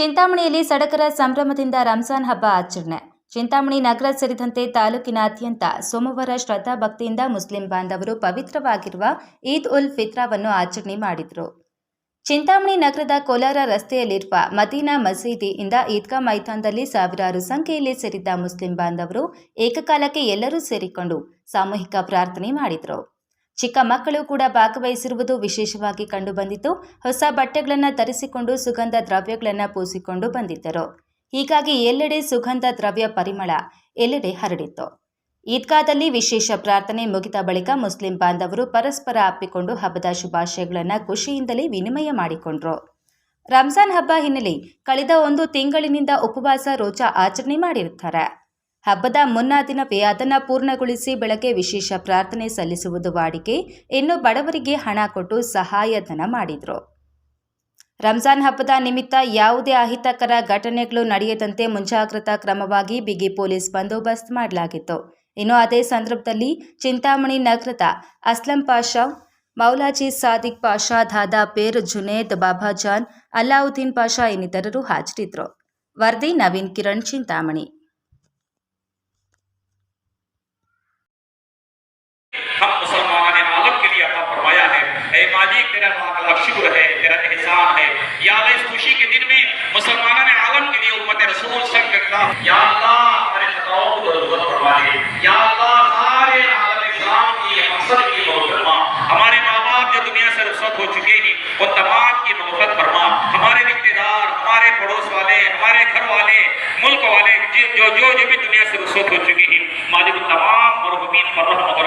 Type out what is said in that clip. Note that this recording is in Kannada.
ಚಿಂತಾಮಣಿಯಲ್ಲಿ ಸಡಗರ ಸಂಭ್ರಮದಿಂದ ರಂಜಾನ್ ಹಬ್ಬ ಆಚರಣೆ. ಚಿಂತಾಮಣಿ ನಗರ ಸೇರಿದಂತೆ ತಾಲೂಕಿನಾದ್ಯಂತ ಸೋಮವಾರ ಶ್ರದ್ಧಾ ಭಕ್ತಿಯಿಂದ ಮುಸ್ಲಿಂ ಬಾಂಧವರು ಪವಿತ್ರವಾಗಿರುವ ಈದ್ ಉಲ್ ಫಿತ್ರಾವನ್ನು ಆಚರಣೆ ಮಾಡಿದರು. ಚಿಂತಾಮಣಿ ನಗರದ ಕೋಲಾರ ರಸ್ತೆಯಲ್ಲಿರುವ ಮದೀನಾ ಮಸೀದಿಯಿಂದ ಈದ್ಗಾ ಮೈದಾನದಲ್ಲಿ ಸಾವಿರಾರು ಸಂಖ್ಯೆಯಲ್ಲಿ ಸೇರಿದ್ದ ಮುಸ್ಲಿಂ ಬಾಂಧವರು ಏಕಕಾಲಕ್ಕೆ ಎಲ್ಲರೂ ಸೇರಿಕೊಂಡು ಸಾಮೂಹಿಕ ಪ್ರಾರ್ಥನೆ ಮಾಡಿದರು. ಚಿಕ್ಕ ಮಕ್ಕಳು ಕೂಡ ಭಾಗವಹಿಸಿರುವುದು ವಿಶೇಷವಾಗಿ ಕಂಡುಬಂದಿತು. ಹೊಸ ಬಟ್ಟೆಗಳನ್ನು ಧರಿಸಿಕೊಂಡು ಸುಗಂಧ ದ್ರವ್ಯಗಳನ್ನು ಪೂಸಿಕೊಂಡು ಬಂದಿದ್ದರು. ಹೀಗಾಗಿ ಎಲ್ಲೆಡೆ ಸುಗಂಧ ದ್ರವ್ಯ ಪರಿಮಳ ಎಲ್ಲೆಡೆ ಹರಡಿತ್ತು. ಈದ್ಗಾದಲ್ಲಿ ವಿಶೇಷ ಪ್ರಾರ್ಥನೆ ಮುಗಿದ ಬಳಿಕ ಮುಸ್ಲಿಂ ಬಾಂಧವರು ಪರಸ್ಪರ ಅಪ್ಪಿಕೊಂಡು ಹಬ್ಬದ ಶುಭಾಶಯಗಳನ್ನು ಖುಷಿಯಿಂದಲೇ ವಿನಿಮಯ ಮಾಡಿಕೊಂಡ್ರು. ರಂಜಾನ್ ಹಬ್ಬ ಹಿನ್ನೆಲೆ ಕಳೆದ ಒಂದು ತಿಂಗಳಿನಿಂದ ಉಪವಾಸ ರೋಜಾ ಆಚರಣೆ ಮಾಡಿರುತ್ತಾರೆ. ಹಬ್ಬದ ಮುನ್ನಾ ದಿನವೇ ಅದನ್ನು ಪೂರ್ಣಗೊಳಿಸಿ ಬೆಳಗ್ಗೆ ವಿಶೇಷ ಪ್ರಾರ್ಥನೆ ಸಲ್ಲಿಸುವುದು ವಾಡಿಕೆ. ಇನ್ನು ಬಡವರಿಗೆ ಹಣ ಕೊಟ್ಟು ಸಹಾಯಧನ ಮಾಡಿದರು. ರಂಜಾನ್ ಹಬ್ಬದ ನಿಮಿತ್ತ ಯಾವುದೇ ಅಹಿತಕರ ಘಟನೆಗಳು ನಡೆಯದಂತೆ ಮುಂಜಾಗ್ರತಾ ಕ್ರಮವಾಗಿ ಬಿಗಿ ಪೊಲೀಸ್ ಬಂದೋಬಸ್ತ್ ಮಾಡಲಾಗಿತ್ತು. ಇನ್ನು ಅದೇ ಸಂದರ್ಭದಲ್ಲಿ ಚಿಂತಾಮಣಿ ನಗರದ ಅಸ್ಲಂ ಪಾಷಾ, ಮೌಲಾಜಿ ಸಾದಿಕ್ ಪಾಷಾ, ದಾದಾ ಪೇರ್ ಜುನೇದ್ ಬಾಬಾಜಾನ್ ಅಲ್ಲಾವುದ್ದೀನ್ ಪಾಷಾ ಇನ್ನಿತರರು ಹಾಜರಿದ್ದರು ವರದಿ ನವೀನ್ ಕಿರಣ್ ಚಿಂತಾಮಣಿ. مالک تیرا معاملہ شکر ہے تیرا احسان ہے۔ یا اللہ اس خوشی کے دن میں مسلمانان عالم کے لیے امت رسول صلی اللہ علیہ یا اللہ ہمارے خطاؤں کو ضرورت فرمائے یا اللہ سارے عالم اسلام کی مقصد کی محترمہ ہمارے ماں باپ جو دنیا سے رخصت ہو چکے ہیں وہ تمام کی محبت فرما۔ ہمارے رشتے دار ہمارے پڑوس والے ہمارے گھر والے ملک والے جو جو, جو بھی دنیا سے رخصت ہو چکے ہیں مالک تمام مرحومین پر رحمت